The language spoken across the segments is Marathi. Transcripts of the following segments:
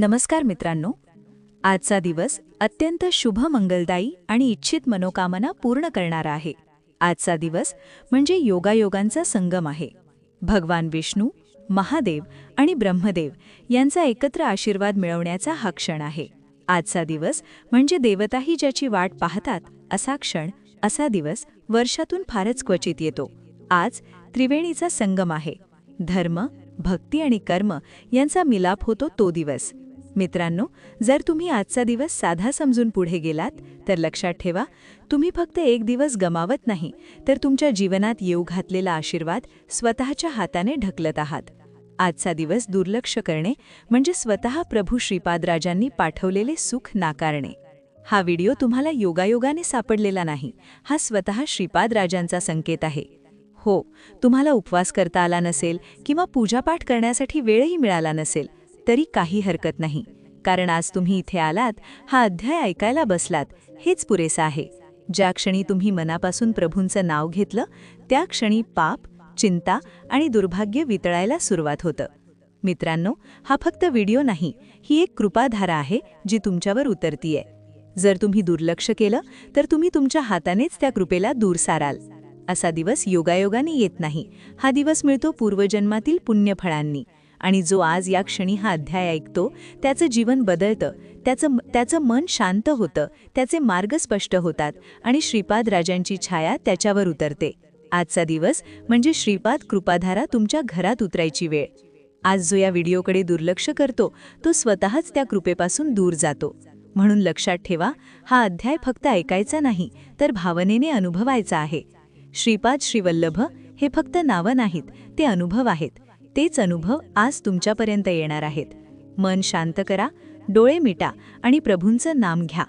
नमस्कार मित्रांनो. आजचा दिवस अत्यंत शुभ मंगलदायी आणि इच्छित मनोकामना पूर्ण करणारा आहे. आजचा दिवस म्हणजे योगायोगांचा संगम आहे. भगवान विष्णू महादेव आणि ब्रह्मदेव यांचा एकत्र आशीर्वाद मिळवण्याचा हा क्षण आहे. आजचा दिवस म्हणजे देवताही ज्याची वाट पाहतात असा क्षण असा दिवस वर्षातून फारच क्वचित येतो. आज त्रिवेणीचा संगम आहे. धर्म भक्ती आणि कर्म यांचा मिलाप होतो तो दिवस. मित्रांनो जर तुम्ही आजचा दिवस साधा समजून पुढे गेलात तर लक्षात ठेवा तुम्ही फक्त एक दिवस गमावत नाही तर तुमच्या जीवनात येऊ घातलेला आशीर्वाद स्वतःच्या हाताने ढकलत आहात. आजचा दिवस दुर्लक्ष करणे म्हणजे स्वतः प्रभू श्रीपादराजांनी पाठवलेले सुख नाकारणे. हा व्हिडिओ तुम्हाला योगायोगाने सापडलेला नाही हा स्वतः श्रीपादराजांचा संकेत आहे. हो तुम्हाला उपवास करता आला नसेल किंवा पूजापाठ करण्यासाठी वेळही मिळाला नसेल तरी काही हरकत नाही. कारण आज तुम्ही इथे आलात हा अध्याय ऐकायला बसलात हेच पुरेसं आहे. ज्या क्षणी तुम्ही मनापासून प्रभूंचं नाव घेतलं त्या क्षणी पाप चिंता आणि दुर्भाग्य वितळायला सुरुवात होतं. मित्रांनो हा फक्त व्हिडिओ नाही ही एक कृपाधारा आहे जी तुमच्यावर उतरतीये. जर तुम्ही दुर्लक्ष केलं तर तुम्ही तुमच्या हातानेच त्या कृपेला दूर साराल. असा दिवस योगायोगाने येत नाही. हा दिवस मिळतो पूर्वजन्मातील पुण्यफळांनी. आणि जो आज या क्षणी हा अध्याय ऐकतो त्याचं जीवन बदलतं. त्याचं त्याचं मन शांत होतं. त्याचे मार्ग स्पष्ट होतात आणि श्रीपाद राजांची छाया त्याच्यावर उतरते. आजचा दिवस म्हणजे श्रीपाद कृपाधारा तुमच्या घरात उतरायची वेळ. आज जो या व्हिडिओकडे दुर्लक्ष करतो तो स्वतःच त्या कृपेपासून दूर जातो. म्हणून लक्षात ठेवा हा अध्याय फक्त ऐकायचा नाही तर भावनेने अनुभवायचा आहे. श्रीपाद श्रीवल्लभ हे फक्त नावं नाहीत ते अनुभव आहेत. तेच अनुभव आज तुमच्यापर्यंत येणार आहेत. मन शांत करा डोळे मिटा आणि प्रभूंचं नाम घ्या.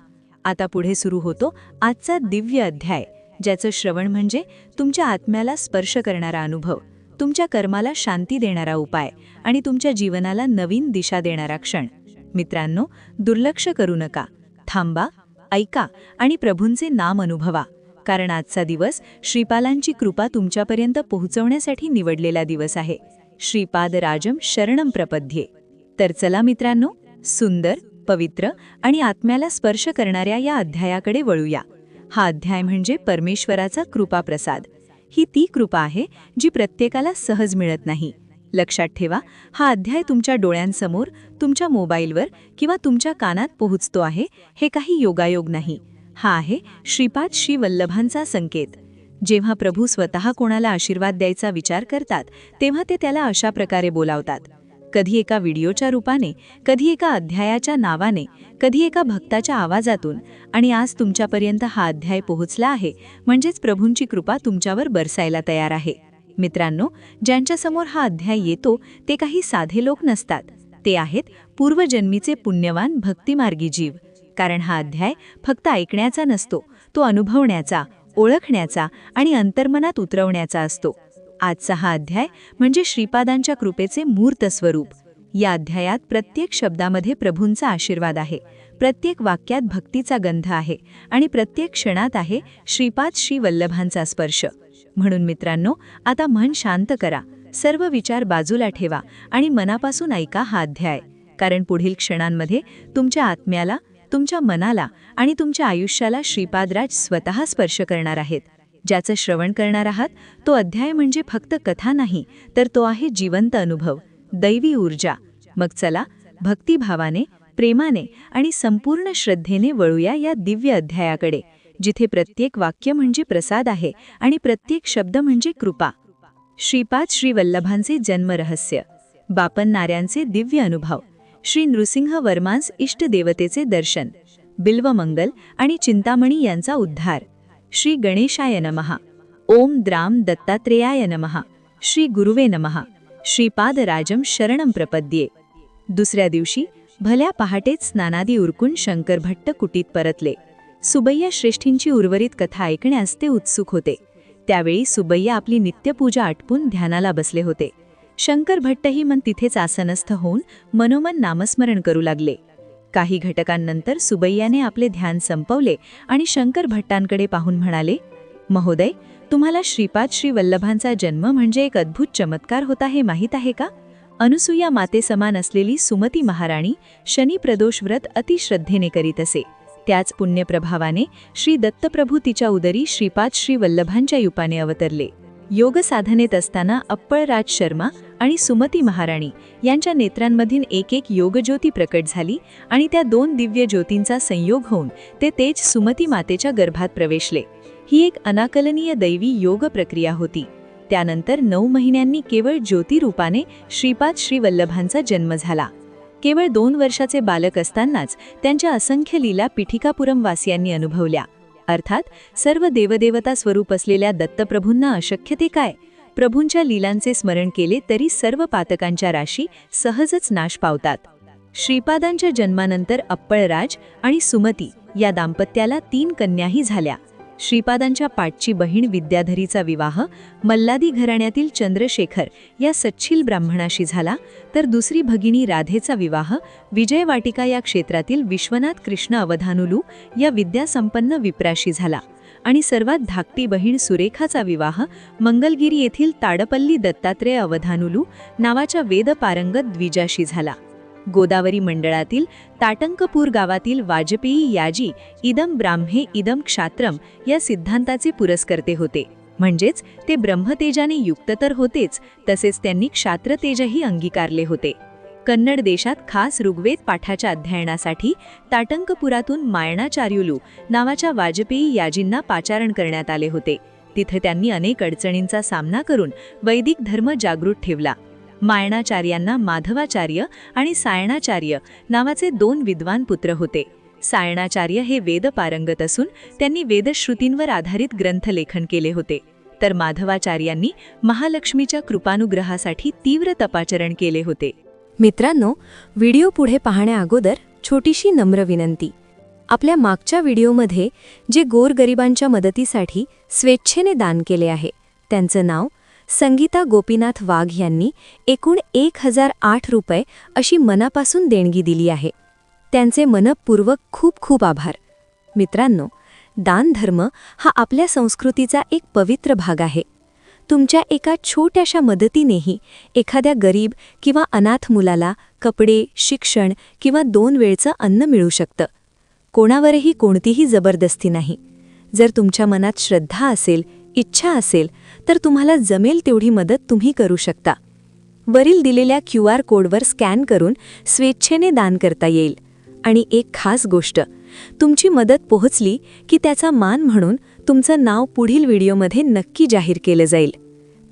आता पुढे सुरू होतो आजचा दिव्य अध्याय ज्याचं श्रवण म्हणजे तुमच्या आत्म्याला स्पर्श करणारा अनुभव तुमच्या कर्माला शांती देणारा उपाय आणि तुमच्या जीवनाला नवीन दिशा देणारा क्षण. मित्रांनो दुर्लक्ष करू नका. थांबा ऐका आणि प्रभूंचे नाम अनुभवा कारण आजचा दिवस श्रीपालांची कृपा तुमच्यापर्यंत पोहोचवण्यासाठी निवडलेला दिवस आहे. श्रीपाद राजम शरणम प्रपद्ये. तर चला मित्रांनो सुंदर पवित्र आणि आत्म्याला स्पर्श करणाऱ्या या अध्यायाकडे वळूया. हा अध्याय म्हणजे परमेश्वराचा कृपा प्रसाद ही ती कृपा आहे जी प्रत्येकाला सहज मिळत नाही. लक्षात ठेवा हा अध्याय तुमच्या डोळ्यांसमोर तुमच्या मोबाईलवर किंवा तुमच्या कानात पोहोचतो आहे हे काही योगायोग नाही. हा आहे श्रीपाद श्री वल्लभांचा संकेत. जेव्हा प्रभू स्वतः कोणाला आशीर्वाद द्यायचा विचार करतात तेव्हा ते त्याला अशा प्रकारे बोलावतात. कधी एका व्हिडिओच्या रूपाने कधी एका अध्यायाच्या नावाने कधी एका भक्ताच्या आवाजातून आणि आज तुमच्यापर्यंत हा अध्याय पोहोचला आहे म्हणजेच प्रभूंची कृपा तुमच्यावर बरसायला तयार आहे. मित्रांनो ज्यांच्यासमोर हा अध्याय येतो ते काही साधे लोक नसतात. ते आहेत पूर्वजन्मीचे पुण्यवान भक्तिमार्गी जीव. कारण हा अध्याय फक्त ऐकण्याचा नसतो तो अनुभवण्याचा ओळखण्याचा आणि अंतर्मनात उतरवण्याचा असतो. आजचा हा अध्याय म्हणजे श्रीपादांच्या कृपेचे मूर्त स्वरूप. या अध्यायात प्रत्येक शब्दामध्ये प्रभूंचा आशीर्वाद आहे. प्रत्येक वाक्यात भक्तीचा गंध आहे आणि प्रत्येक क्षणात आहे श्रीपाद श्री वल्लभांचा स्पर्श. म्हणून मित्रांनो आता मन शांत करा. सर्व विचार बाजूला ठेवा आणि मनापासून ऐका हा अध्याय. कारण पुढील क्षणांमध्ये तुमच्या आत्म्याला तुमच्या मनाला आणि तुमच्या आयुष्याला श्रीपादराज स्वतः स्पर्श करणार आहेत. ज्याचं श्रवण करणार आहात तो अध्याय म्हणजे फक्त कथा नाही तर तो आहे जिवंत अनुभव. दैवी ऊर्जा. मग चला भक्तिभावाने प्रेमाने आणि संपूर्ण श्रद्धेने वळूया या दिव्य अध्यायाकडे जिथे प्रत्येक वाक्य म्हणजे प्रसाद आहे आणि प्रत्येक शब्द म्हणजे कृपा. श्रीपाद श्री वल्लभांचे जन्मरहस्य. बापन्नाऱ्यांचे दिव्य अनुभव. श्री नृसिंह वर्मांस इष्टदेवतेचे दर्शन बिल्वमंगल आणि चिंतामणी यांचा उद्धार. श्री गणेशाय नमहा ओम द्राम दत्तात्रेयाय नमहा श्री गुरुवे नमहा श्रीपादराजम शरणम प्रपद्ये. दुसऱ्या दिवशी भल्या पहाटेच स्नानादी उरकून शंकर भट्ट कुटीत परतले. सुबैया श्रेष्ठींची उर्वरित कथा ऐकण्यास ते उत्सुक होते. त्यावेळी सुबैया आपली नित्यपूजा आटपून ध्यानाला बसले होते. शंकर भट्टही मन तिथेच आसनस्थ होऊन मनोमन नामस्मरण करू लागले. काही घटकांनंतर सुबैयाने आपले ध्यान संपवले आणि शंकर भट्टांकडे पाहून म्हणाले महोदय तुम्हाला श्रीपाद श्री वल्लभांचा जन्म म्हणजे एक अद्भुत चमत्कार होता हे माहीत आहे का? अनुसूया मातेसमान असलेली सुमती महाराणी शनी प्रदोष व्रत अतिश्रद्धेने करीत असे. त्याच पुण्यप्रभावाने श्री दत्तप्रभू तिच्या उदरी श्रीपाद श्री वल्लभांच्या युपाने अवतरले. योग साधनेत असताना अप्पळराज शर्मा आणि सुमती महाराणी यांच्या नेत्रांमधील एक एक योगज्योती प्रकट झाली आणि त्या दोन दिव्य ज्योतींचा संयोग होऊन ते तेज सुमती मातेच्या गर्भात प्रवेशले. ही एक अनाकलनीय दैवी योग प्रक्रिया होती. त्यानंतर नऊ महिन्यांनी केवळ ज्योतिरूपाने श्रीपाद श्रीवल्लभांचा जन्म झाला. केवळ दोन वर्षाचे बालक असतानाच त्यांच्या असंख्य लीला पिठिकापुरम वासियांनी अनुभवल्या. अर्थात सर्व देवदेवता स्वरूप असलेल्या दत्तप्रभूंना अशक्य ते काय? प्रभूंच्या लीलांचे स्मरण केले तरी सर्व पातकांच्या राशी सहजच नाश पावतात. श्रीपादांच्या जन्मानंतर अप्पळराज आणि सुमती या दाम्पत्याला तीन कन्याही झाल्या. श्रीपादांच्या पाठची बहीण विद्याधरीचा विवाह मल्लादी घराण्यातील चंद्रशेखर या सच्छिल ब्राह्मणाशी झाला तर दुसरी भगिनी राधेचा विवाह विजयवाटिका या क्षेत्रातील विश्वनाथ कृष्ण अवधानुलू या विद्यासंपन्न विप्राशी झाला. आणि सर्वात धाकटी बहीण सुरेखाचा विवाह मंगलगिरी येथील ताडपल्ली दत्तात्रेय अवधानुलू नावाच्या वेदपारंगत द्विजाशी झाला. गोदावरी मंडळातील ताटंकपूर गावातील वाजपेयी याजी इदम ब्राह्मे इदम क्षात्रम या सिद्धांताचे पुरस्कर्ते होते. म्हणजेच ते ब्रह्मतेजाने युक्त तर होतेच तसेच त्यांनी क्षात्रतेजही अंगीकारले होते. कन्नड देशात खास ऋग्वेद पाठाच्या अध्ययनासाठी ताटंकपुरातून मायणाचार्युलू नावाच्या वाजपेयी याजींना पाचारण करण्यात आले होते. तिथे त्यांनी अनेक अडचणींचा सामना करून वैदिक धर्म जागृत ठेवला. मायणाचार्यांना माधवाचार्य आणि सायणाचार्य नावाचे दोन विद्वान पुत्र होते. सायणाचार्य हे वेद पारंगत असून त्यांनी वेदश्रुतींवर आधारित ग्रंथलेखन केले होते. तर माधवाचार्यांनी महालक्ष्मीच्या कृपानुग्रहासाठी तीव्र तपाचरण केले होते. मित्रांनो व्हिडिओ पुढे पाहण्याअगोदर छोटीशी नम्र विनंती. आपल्या मागच्या व्हिडिओमध्ये जे गोरगरिबांच्या मदतीसाठी स्वेच्छेने दान केले आहे त्यांचं नाव संगीता गोपीनाथ वाघ यांनी एकूण एक हजार आठ रुपये अशी मनापासून देणगी दिली आहे. त्यांचे मनपूर्वक खूप खूप आभार. मित्रांनो दानधर्म हा आपल्या संस्कृतीचा एक पवित्र भाग आहे. तुमच्या एका छोट्याशा मदतीनेही एखाद्या गरीब किंवा अनाथ मुलाला कपडे शिक्षण किंवा दोन वेळचं अन्न मिळू शकतं. कोणावरही कोणतीही जबरदस्ती नाही. जर तुमच्या मनात श्रद्धा असेल इच्छा असेल तर तुम्हाला जमेल तेवढी मदत तुम्ही करू शकता. वरील दिलेल्या क्यू आर कोडवर स्कॅन करून स्वेच्छेने दान करता येईल. आणि एक खास गोष्ट तुमची मदत पोहोचली की त्याचा मान म्हणून तुमचं नाव पुढील व्हिडिओमध्ये नक्की जाहीर केलं जाईल.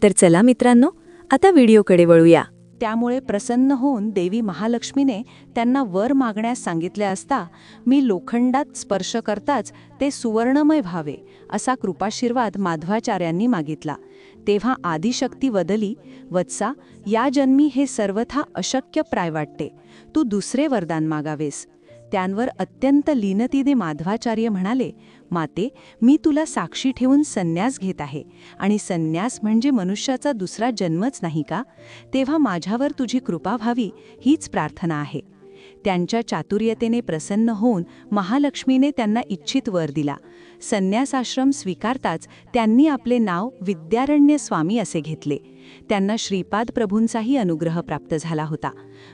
तर चला मित्रांनो आता व्हिडिओकडे वळूया. त्यामुळे प्रसन्न होऊन देवी महालक्ष्मीने त्यांना वर मागण्यास सांगितले असता मी लोखंडात स्पर्श करताच ते सुवर्णमय व्हावे असा कृपाशीर्वाद माध्वाचार्यांनी मागितला. तेव्हा आदिशक्ती वदली वत्सा या जन्मी हे सर्वथा अशक्य प्राय वाटते. तू दुसरे वरदान मागावेस. त्यांवर अत्यंत लीनतीने माधवाचार्य म्हणाले माते मी तुला साक्षी ठेवून संन्यास घेत आहे. आणि संन्यास म्हणजे मनुष्याचा दुसरा जन्मच नाही का? तेव्हा माझ्यावर तुझी कृपा व्हावी हीच प्रार्थना आहे. त्यांच्या चातुर्यतेने प्रसन्न होऊन महालक्ष्मीने त्यांना इच्छित वर दिला. संन्यासाश्रम स्वीकारताच त्यांनी आपले नाव विद्यारण्य स्वामी असे घेतले. त्यांना श्रीपाद प्रभूंचाही अनुग्रह प्राप्त झाला होता.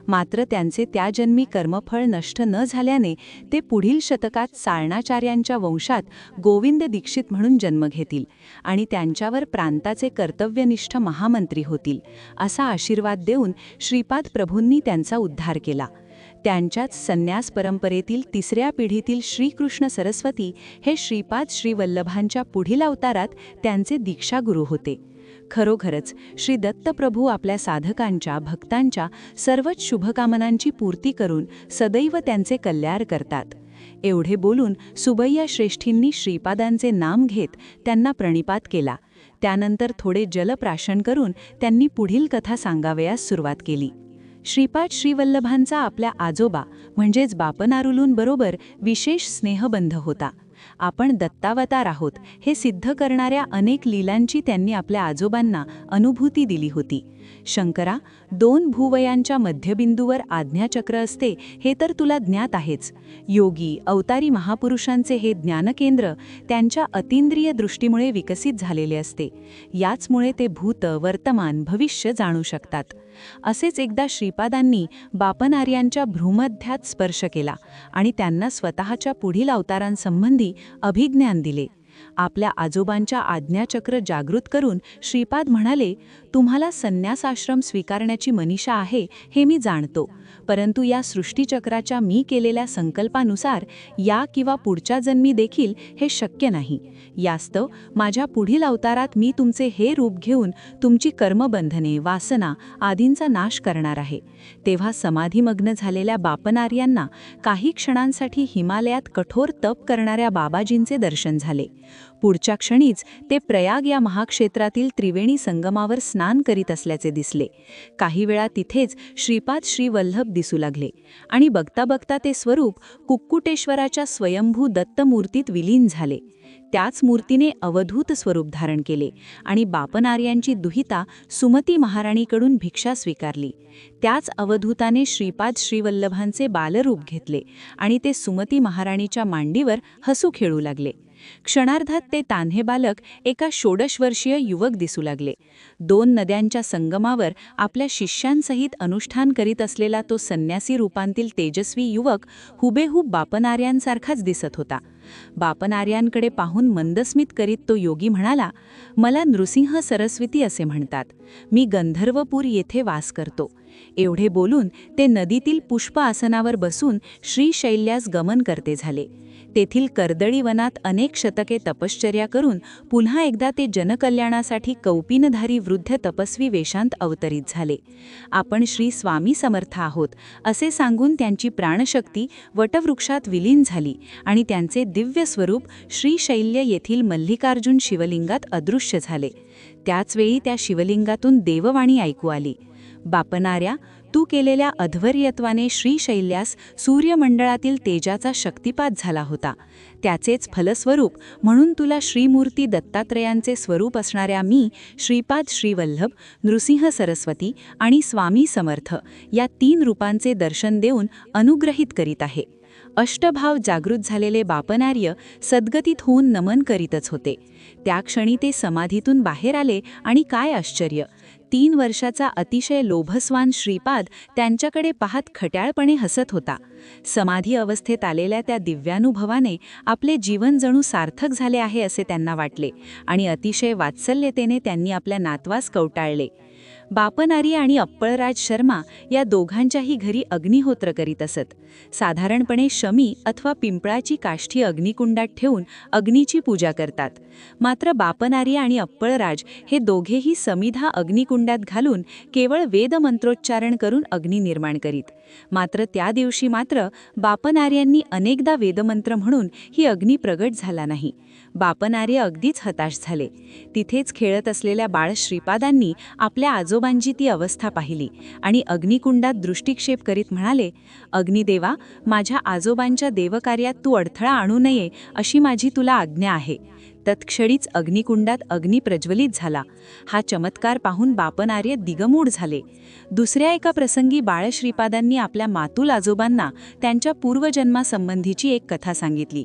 मात्र त्यांचे त्या जन्मी कर्मफळ नष्ट न झाल्याने ते पुढील शतकात साळणाचार्यांच्या वंशात गोविंद दीक्षित म्हणून जन्म घेतील आणि त्यांच्यावर प्रांताचे कर्तव्यनिष्ठ महामंत्री होतील असा आशीर्वाद देऊन श्रीपाद प्रभूंनी त्यांचा उद्धार केला. त्यांच्याच संन्यास परंपरेतील तिसऱ्या पिढीतील श्रीकृष्ण सरस्वती हे श्रीपाद श्रीवल्लभांच्या पुढील अवतारात त्यांचे दीक्षागुरू होते. खरोखरच श्री दत्तप्रभू आपल्या साधकांच्या भक्तांच्या सर्वच शुभकामनांची पूर्ती करून सदैव त्यांचे कल्याण करतात. एवढे बोलून सुबैया श्रेष्ठींनी श्रीपादांचे नाम घेत त्यांना प्रणिपात केला. त्यानंतर थोडे जलप्राशन करून त्यांनी पुढील कथा सांगावयास सुरुवात केली. श्रीपाद श्रीवल्लभांचा आपल्या आजोबा म्हणजेच बापनारुलूंबरोबर विशेष स्नेहबंध होता. आपण दत्तावतार आहोत हे सिद्ध करणाऱ्या अनेक लीलांची त्यांनी आपल्या आजोबांना अनुभूती दिली होती. शंकरा दोन भूवयांच्या मध्यबिंदूवर आज्ञाचक्र असते हे तर तुला ज्ञात आहेच. योगी अवतारी महापुरुषांचे हे ज्ञानकेंद्र त्यांच्या अतिंद्रिय दृष्टीमुळे विकसित झालेले असते. याचमुळे ते भूत वर्तमान भविष्य जाणू शकतात. असेच एकदा श्रीपादांनी बापन आर्यांच्या भ्रूमध्यात स्पर्श केला आणि त्यांना स्वतःच्या पुढील अवतारांसंबंधी अभिज्ञान दिले. आपल्या आजोबांच्या आज्ञाचक्र जागृत करून श्रीपाद म्हणाले तुम्हाला संन्यासाश्रम स्वीकारण्याची मनीषा आहे हे मी जाणतो. परंतु या सृष्टीचक्राच्या मी केलेल्या संकल्पानुसार या किंवा पुढच्या जन्मी देखील हे शक्य नाही. यास्तव माझ्या पुढील अवतारात मी तुमचे हे रूप घेऊन तुमची कर्मबंधने वासना आदींचा नाश करणार आहे. तेव्हा समाधीमग्न झालेल्या बापनार्यांना काही क्षणांसाठी हिमालयात कठोर तप करणाऱ्या बाबाजींचे दर्शन झाले. पुढच्या क्षणीच ते प्रयाग या महाक्षेत्रातील त्रिवेणी संगमावर स्नान करीत असल्याचे दिसले. काही वेळा तिथेच श्रीपाद श्रीवल्लभ दिसू लागले आणि बघता बघता ते स्वरूप कुक्कुटेश्वराच्या स्वयंभू दत्तमूर्तीत विलीन झाले. त्याच मूर्तीने अवधूत स्वरूप धारण केले आणि बापनार्यांची दुहिता सुमती महाराणीकडून भिक्षा स्वीकारली. त्याच अवधूताने श्रीपाद श्रीवल्लभांचे बालरूप घेतले आणि ते सुमती महाराणीच्या मांडीवर हसू खेळू लागले. क्षणार्धात ते तान्हे बालक एका षोडशवर्षीय युवक दिसू लागले. दोन नद्यांच्या संगमावर आपल्या शिष्यांसहित अनुष्ठान करीत असलेला तो संन्यासी रूपांतील तेजस्वी युवक हुबेहूब बापनार्यांसारखाच दिसत होता. बापनार्यांकडे पाहून मंदस्मित करीत तो योगी म्हणाला मला नृसिंह सरस्वती असे म्हणतात. मी गंधर्वपूर येथे वास करतो. एवढे बोलून ते नदीतील पुष्प आसनावर बसून श्रीशैल्यास गमन करते झाले. तेथील कर्दळी वनात अनेक शतके तपश्चर्या करून पुन्हा एकदा ते जनकल्याणासाठी कौपिनधारी वृद्ध तपस्वी वेशांत अवतरित झाले. आपण श्री स्वामी समर्थ आहोत असे सांगून त्यांची प्राणशक्ती वटवृक्षात विलीन झाली आणि त्यांचे दिव्य स्वरूप श्रीशैल्य येथील मल्लिकार्जुन शिवलिंगात अदृश्य झाले. त्याचवेळी त्या शिवलिंगातून देववाणी ऐकू आली. बापणाऱ्या तू केलेल्या अध्वर्यत्वाने श्रीशैल्यास सूर्यमंडळातील तेजाचा शक्तिपात झाला होता. त्याचेच फलस्वरूप म्हणून तुला श्रीमूर्ती दत्तात्रयांचे स्वरूप असणाऱ्या मी श्रीपाद श्रीवल्लभ नृसिंह सरस्वती आणि स्वामी समर्थ या तीन रूपांचे दर्शन देऊन अनुग्रहित करीत आहे. अष्टभाव जागृत झालेले बापनार्य सद्गतीत होऊन नमन करीतच होते. त्या क्षणी ते समाधीतून बाहेर आले आणि काय आश्चर्य! तीन वर्षाचा अतिशय लोभस्वान श्रीपाद त्यांच्याकडे पाहत खट्याळपणे हसत होता. समाधी अवस्थेत आलेल्या त्या दिव्यानुभवाने आपले जीवन जणू सार्थक झाले आहे असे त्यांना वाटले आणि अतिशय वात्सल्यतेने त्यांनी आपल्या नातवास कवटाळले. बापनारी आणि अप्पळराज शर्मा या दोघांच्याही घरी अग्निहोत्र करीत असत. साधारणपणे शमी अथवा पिंपळाची काष्ठी अग्निकुंडात ठेवून अग्नीची पूजा करतात. मात्र बापनारी आणि अप्पळराज हे दोघेही समिधा अग्निकुंडात घालून केवळ वेदमंत्रोच्चारण करून अग्नी निर्माण करीत. मात्र त्या दिवशी मात्र बापनार्यांनी अनेकदा वेदमंत्र म्हणून ही अग्नी प्रगट झाला नाही. बापनारे अगदीच हताश झाले. तिथेच खेळत असलेल्या बाळ श्रीपादांनी आपल्या आजोबांची ती अवस्था पाहिली आणि अग्निकुंडात दृष्टिक्षेप करीत म्हणाले अग्निदेवा माझ्या आजोबांच्या देवकार्यात तू अडथळा आणू नये अशी माझी तुला आज्ञा आहे. तत्क्षणीच अग्निकुंडात अग्नी प्रज्वलित झाला. हा चमत्कार पाहून बापनार्य दिगमूढ झाले. दुसऱ्या एका प्रसंगी बाळश्रीपादांनी आपल्या मातुल आजोबांना त्यांच्या पूर्वजन्मासंबंधीची एक कथा सांगितली.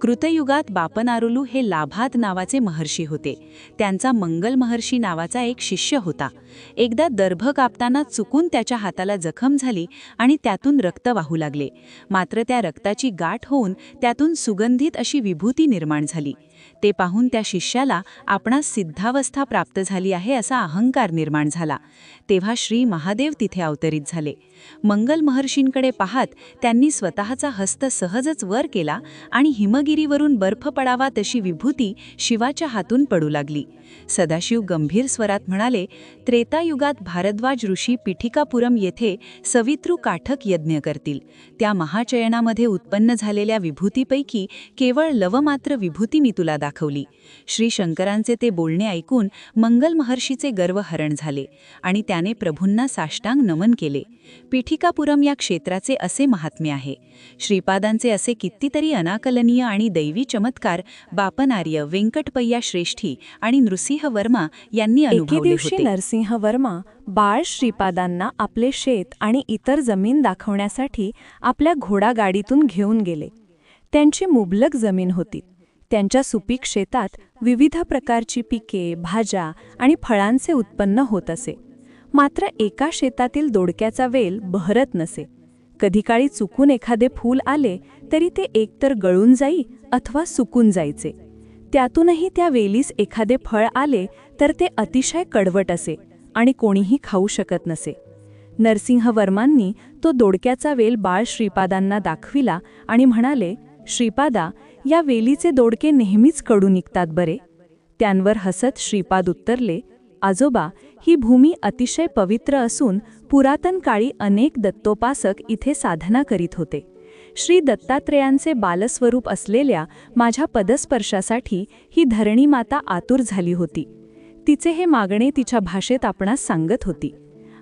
कृतयुगात बापनारुलू हे लाभात नावाचे महर्षी होते. त्यांचा मंगल महर्षी नावाचा एक शिष्य होता. एकदा दर्भ कापताना चुकून त्याच्या हाताला जखम झाली आणि त्यातून रक्त वाहू लागले. मात्र त्या रक्ताची गाठ होऊन त्यातून सुगंधित अशी विभूती निर्माण झाली. ते पाहून त्या शिष्याला आपणास सिद्धावस्था प्राप्त झाली आहे असा अहंकार निर्माण झाला. तेव्हा श्री महादेव तिथे अवतरित झाले. मंगल महर्षींकडे पाहत त्यांनी स्वतःचा हस्त सहजच वर केला आणि हिमगिरीवरून बर्फ पडावा तशी विभूती शिवाच्या हातून पडू लागली. सदाशिव गंभीर स्वरात म्हणाले त्रेतायुगात भारद्वाज ऋषी पिठिकापुरम येथे सवितृ काठक यज्ञ करतील. त्या महाचयनामध्ये उत्पन्न झालेल्या विभूतीपैकी केवळ लवमात्र विभूती मी तुला दाखवली. श्री शंकरांचे ते बोलणे ऐकून मंगल महर्षीचे गर्वहरण झाले आणि त्याने प्रभूंना साष्टांग नमन केले. पिठिकापुरम या क्षेत्राचे असे महात्म्य आहे. श्रीपादांचे असे कितीतरी अनाकलनीय आणि दैवी चमत्कार बापनार्य व्यंकटपय्या श्रेष्ठी आणि नृसिंह वर्मा यांनी एके दिवशी नरसिंह वर्मा बाळ श्रीपादांना आपले शेत आणि इतर जमीन दाखवण्यासाठी आपल्या घोडागाडीतून घेऊन गेले. त्यांची मुबलक जमीन होती. त्यांच्या सुपीक शेतात विविध प्रकारची पिके भाज्या आणि फळांचे उत्पन्न होत असे. मात्र एका शेतातील दोडक्याचा वेल बहरत नसे. कधी काळी चुकून एखादे फूल आले तरी ते एकतर गळून जाई अथवा सुकून जायचे. त्यातूनही त्या वेलीस एखादे फळ आले तर ते अतिशय कडवट असे आणि कोणीही खाऊ शकत नसे. नरसिंहवर्मांनी तो दोडक्याचा वेल बाळ श्रीपादांना दाखविला आणि म्हणाले श्रीपादा या वेलीचे दोडके नेहमीच कडू निघतात बरे. त्यांवर हसत श्रीपाद उत्तरले आजोबा ही भूमी अतिशय पवित्र असून पुरातन काळी अनेक दत्तोपासक इथे साधना करीत होते. श्री दत्तात्रेयांचे बालस्वरूप असलेल्या माझ्या पदस्पर्शासाठी ही धरणी माता आतुर झाली होती. तिचे हे मागणे तिच्या भाषेत आपणास सांगत होती.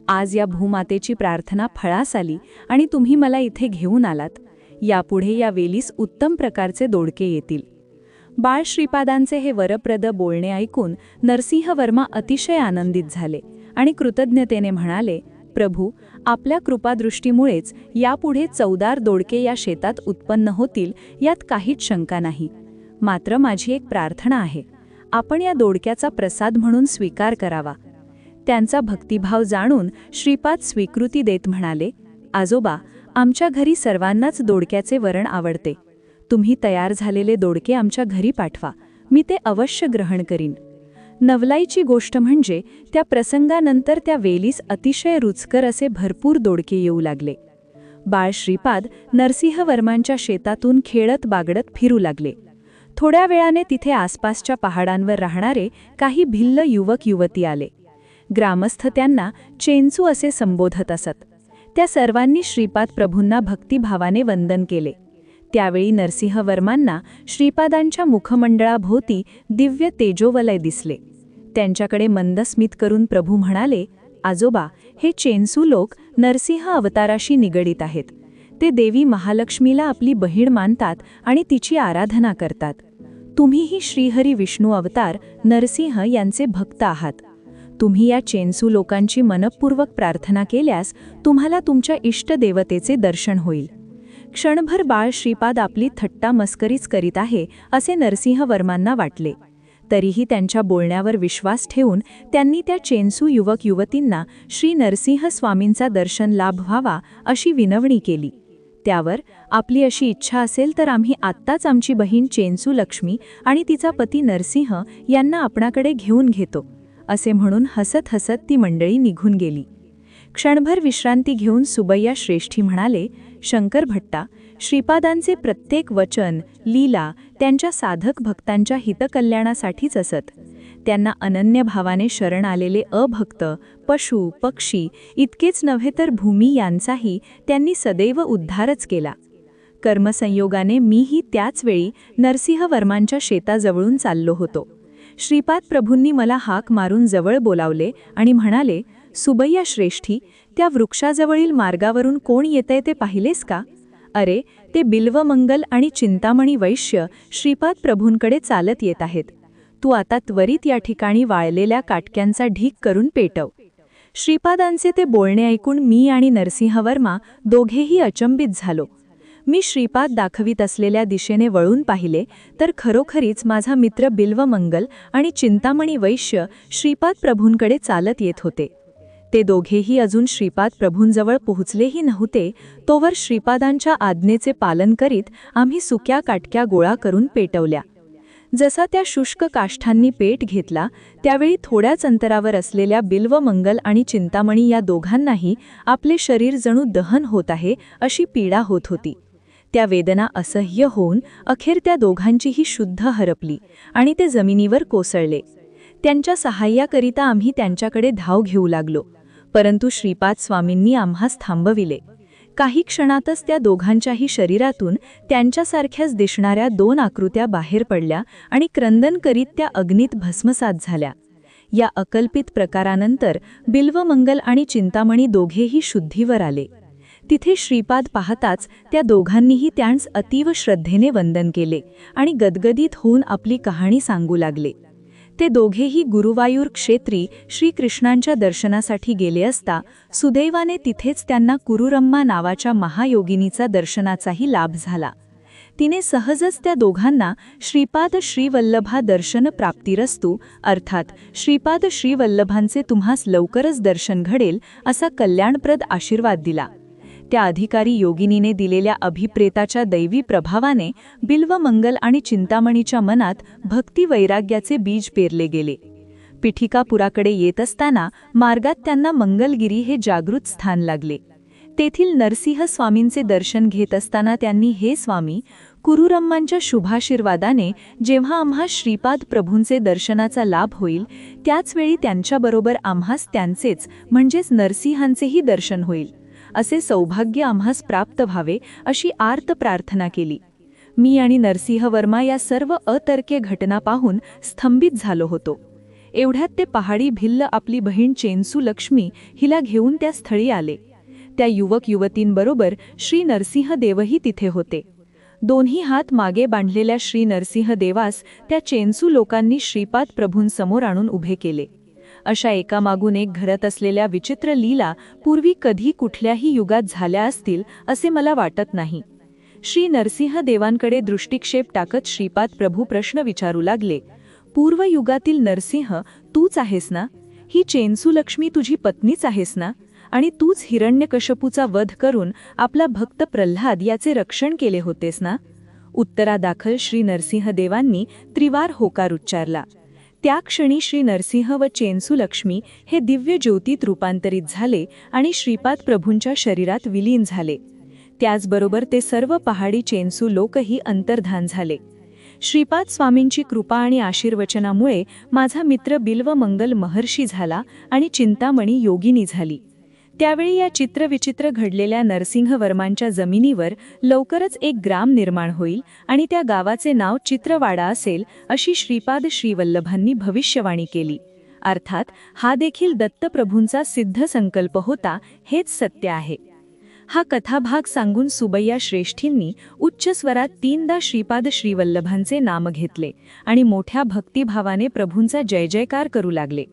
आज या भूमातेची प्रार्थना फळास आली आणि तुम्ही मला इथे घेऊन आलात. यापुढे या वेलीस उत्तम प्रकारचे दोडके येतील. बाळ श्रीपादांचे हे वरप्रद बोलणे ऐकून नरसिंहवर्मा अतिशय आनंदित झाले आणि कृतज्ञतेने म्हणाले प्रभू आपल्या कृपादृष्टीमुळेच यापुढे चौदार दोडके या शेतात उत्पन्न होतील यात काहीच शंका नाही. मात्र माझी एक प्रार्थना आहे. आपण या दोडक्याचा प्रसाद म्हणून स्वीकार करावा. त्यांचा भक्तिभाव जाणून श्रीपाद स्वीकृती देत म्हणाले आजोबा आमच्या घरी सर्वांनाच दोडक्याचे वरण आवडते. तुम्ही तयार झालेले दोडके आमच्या घरी पाठवा. मी ते अवश्य ग्रहण करीन. नवलाईची गोष्ट म्हणजे त्या प्रसंगानंतर त्या वेलीस अतिशय रुचकर असे भरपूर दोडके येऊ लागले. बाळ श्रीपाद नरसिंहवर्मांच्या शेतातून खेळत बागडत फिरू लागले. थोड्या वेळाने तिथे आसपासच्या पहाडांवर राहणारे काही भिल्ल युवक युवती आले. ग्रामस्थ त्यांना चेंचू असे संबोधत असत. त्या सर्वांनी श्रीपाद प्रभूंना भक्तिभावाने वंदन केले. त्यावेळी नरसिंहवर्मांना श्रीपादांच्या मुखमंडळाभोवती दिव्य तेजोवलय दिसले. त्यांच्याकडे मंदस्मित करून प्रभू म्हणाले आजोबा हे चेंसू लोक नरसिंह अवताराशी निगडीत आहेत. ते देवी महालक्ष्मीला आपली बहीण मानतात आणि तिची आराधना करतात. तुम्हीही श्रीहरी विष्णू अवतार नरसिंह यांचे भक्त आहात. तुम्ही या चेंसू लोकांची मनपूर्वक प्रार्थना केल्यास तुम्हाला तुमच्या इष्टदेवतेचे दर्शन होईल. क्षणभर बाळ श्रीपाद आपली थट्टा मस्करीच करीत आहे असे नरसिंहवर्मांना वाटले. तरीही त्यांच्या बोलण्यावर विश्वास ठेवून त्यांनी त्या चेंसू युवक युवतींना श्री नरसिंह स्वामींचा दर्शन लाभ व्हावा अशी विनवणी केली. त्यावर आपली अशी इच्छा असेल तर आम्ही आत्ताच आमची बहीण चेंसू लक्ष्मी आणि तिचा पती नरसिंह यांना आपणाकडे घेऊन घेतो असे म्हणून हसत हसत ती मंडळी निघून गेली. क्षणभर विश्रांती घेऊन सुबैया श्रेष्ठी म्हणाले शंकर भट्टा श्रीपादांचे प्रत्येक वचन लीला त्यांच्या साधक भक्तांच्या हितकल्याणासाठीच असत. त्यांना अनन्य भावाने शरण आलेले अभक्त पशु पक्षी इतकेच नव्हे तर भूमी यांचाही त्यांनी सदैव उद्धारच केला. कर्मसंयोगाने मीही त्याच वेळी नरसिंहवर्मांच्या शेताजवळून चाललो होतो. श्रीपाद प्रभूंनी मला हाक मारून जवळ बोलावले आणि म्हणाले सुबैया श्रेष्ठी त्या वृक्षाजवळील मार्गावरून कोण येतंय ते पाहिलेस का? अरे ते बिल्वमंगल आणि चिंतामणी वैश्य श्रीपाद प्रभूंकडे चालत येत आहेत. तू आता त्वरित या ठिकाणी वाळलेल्या काटक्यांचा ढीक करून पेटव. श्रीपादांचे ते बोलणे ऐकून मी आणि नरसिंहवर्मा दोघेही अचंबित झालो. मी श्रीपाद दाखवित असलेल्या दिशेने वळून पाहिले तर खरोखरीच माझा मित्र बिल्वमंगल आणि चिंतामणी वैश्य श्रीपाद प्रभूंकडे चालत येत होते. ते दोघेही अजून श्रीपाद प्रभूंजवळ पोहोचलेही नव्हते तोवर श्रीपादांच्या आज्ञेचे पालन करीत आम्ही सुक्या काटक्या गोळा करून पेटवल्या. जसा त्या शुष्क काष्ठांनी पेट घेतला त्यावेळी थोड्याच अंतरावर असलेल्या बिल्व मंगल आणि चिंतामणी या दोघांनाही आपले शरीर जणू दहन होत आहे अशी पीडा होत होती. त्या वेदना असह्य होऊन अखेर त्या दोघांचीही शुद्ध हरपली आणि ते जमिनीवर कोसळले. त्यांच्या सहाय्याकरिता आम्ही त्यांच्याकडे धाव घेऊ लागलो. परंतु श्रीपाद स्वामींनी आम्हास थांबविले. काही क्षणातच त्या दोघांच्याही शरीरातून त्यांच्यासारख्याच दिसणाऱ्या दोन आकृत्या बाहेर पडल्या आणि क्रंदन करीत त्या अग्नीत भस्मसात झाल्या. या अकल्पित प्रकारानंतर बिल्वमंगल आणि चिंतामणी दोघेही शुद्धीवर आले. तिथे श्रीपाद पाहताच त्या दोघांनीही त्यांस अतीव श्रद्धेने वंदन केले आणि गदगदीत होऊन आपली कहाणी सांगू लागले. ते दोघेही गुरुवायूर क्षेत्री श्रीकृष्णांच्या दर्शनासाठी गेले असता सुदैवाने तिथेच त्यांना कुरुरम्मा नावाच्या महायोगिनीचा दर्शनाचाही लाभ झाला. तिने सहजच त्या दोघांना श्रीपाद श्रीवल्लभा दर्शन प्राप्तिरस्तू अर्थात श्रीपाद श्रीवल्लभांचे तुम्हास लवकरच दर्शन घडेल असा कल्याणप्रद आशीर्वाद दिला. त्या अधिकारी योगिनीने दिलेल्या अभिप्रेताच्या दैवी प्रभावाने बिल्व मंगल आणि चिंतामणीच्या मनात भक्ती वैराग्याचे बीज पेरले गेले. पिठिकापुराकडे येत असताना मार्गात त्यांना मंगलगिरी हे जागृत स्थान लागले. तेथील नरसिंह स्वामींचे दर्शन घेत असताना त्यांनी हे स्वामी कुरुरम्मांच्या शुभाशीर्वादाने जेव्हा आम्हा श्रीपाद प्रभूंचे दर्शनाचा लाभ होईल त्याचवेळी त्यांच्याबरोबर आम्हास त्यांचेच म्हणजेच नरसिंहांचेही दर्शन होईल. असे सौभाग्य आम्हास प्राप्त व्हावे अशी आर्त प्रार्थना केली. मी आणि नरसिंह वर्मा या सर्व अतर्क्य घटना पाहून स्तंभित झालो होतो. एवढ्यात ते पहाडी भिल्ल आपली बहीण चेन्सू लक्ष्मी हिला घेऊन त्या स्थळी आले. त्या युवक युवतींबरोबर श्री नरसिंह देवही तिथे होते. दोन्ही हात मागे बांधलेल्या श्री नरसिंह देवास त्या चेन्सू लोकांनी श्रीपाद प्रभूंसमोर आणून उभे केले. अशा एकामागून एक घडत असलेल्या विचित्र लीला पूर्वी कधी कुठल्याही युगात झाल्या असतील असे मला वाटत नाही. श्री नरसिंह देवांकडे दृष्टिक्षेप टाकत श्रीपाद प्रभू प्रश्न विचारू लागले. पूर्वयुगातील नरसिंह तूच आहेस ना? ही चेनसुलक्ष्मी तुझी पत्नीच आहेस ना? आणि तूच हिरण्यकशपूचा वध करून आपला भक्त प्रल्हाद याचे रक्षण केले होतेस ना? उत्तरादाखल श्री नरसिंह देवांनी त्रिवार होकार उच्चारला. त्या क्षणी श्री नरसिंह व चेन्सू लक्ष्मी हे दिव्य ज्योतीत रूपांतरित झाले आणि श्रीपाद प्रभूंच्या शरीरात विलीन झाले. त्याचबरोबर ते सर्व पहाडी चेन्सू लोकही अंतर्धान झाले. श्रीपाद स्वामींची कृपा आणि आशीर्वचनामुळे माझा मित्र बिल्व मंगल महर्षी झाला आणि चिंतामणी योगिनी झाली. त्यावेळी या चित्रविचित्र घडलेल्या नरसिंहवर्मांच्या जमिनीवर लवकरच एक ग्राम निर्माण होईल आणि त्या गावाचे नाव चित्रवाडा असेल अशी श्रीपाद श्रीवल्लभांनी भविष्यवाणी केली. अर्थात हा देखील दत्तप्रभूंचा सिद्ध संकल्प होता हेच सत्य आहे. हा कथाभाग सांगून सुबैया श्रेष्ठींनी उच्च स्वरात तीनदा श्रीपाद श्रीवल्लभांचे नाम घेतले आणि मोठ्या भक्तिभावाने प्रभूंचा जय जयकार करू लागले.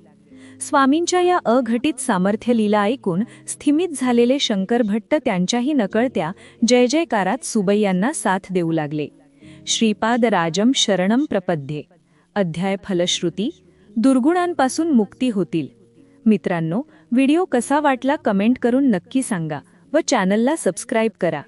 स्वामींच्या या अघटित सामर्थ्य लीला ऐकून स्थिमित झालेले शंकर भट्ट त्यांच्याही नकळत्या जय जयकारात सुबैयांना साथ देऊ लागले. श्रीपाद राजम शरणम प्रपद्ये. अध्याय फलश्रुती. दुर्गुणांपासून मुक्ती होतील. मित्रांनो व्हिडिओ कसा वाटला कमेंट करून नक्की सांगा व चॅनलला सबस्क्राईब करा.